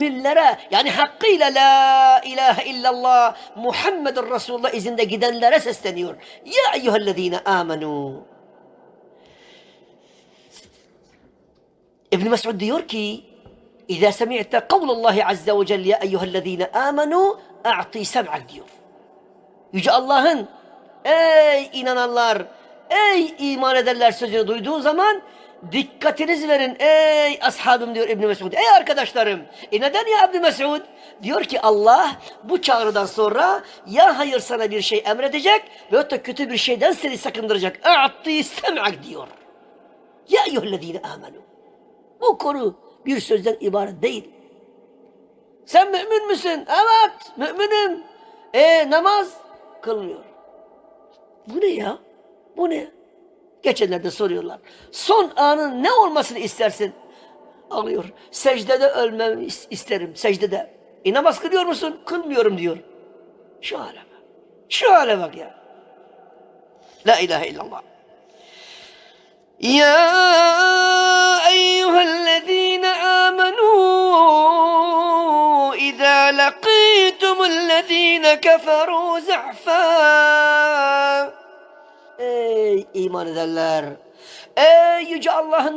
Müminlere yani hakkıyla la ilahe illallah Muhammedun Resulullah izinde gidenlere sesleniyor. Ya eyyühellezine amenu. İbn Mesud diyor ki İzâ semi'te kavlullahi azze ve celle ya eyyühellezine amenu a'ti sem'ak diyor. Yüce Allah'ın ey inananlar ey iman ederler sözünü duyduğun zaman dikkatinizi verin ey ashabım diyor İbn Mesud. Ey arkadaşlarım. E neden ya İbn Mesud? Diyor ki Allah bu çağrıdan sonra ya hayır sana bir şey emredecek veyahut da kötü bir şeyden seni sakındıracak. A'ti sem'ak diyor. Ya eyyühellezine amenu. Bu konu bir sözden ibaret değil. Sen mümin misin? Evet, müminim. E namaz kılmıyor. Bu ne ya? Bu ne? Geçenlerde soruyorlar. Son anın ne olmasını istersin? Alıyor. Secdede ölmemi isterim. Secdede. E namaz kılıyor musun? Kılmıyorum diyor. Şu hale bak. Şu hale bak ya. La ilahe illallah. Ya eyyühellezine amenu İzâ lakîtumul lezîne keferû zahfâ iman edenler! Ey yüce Allah'ın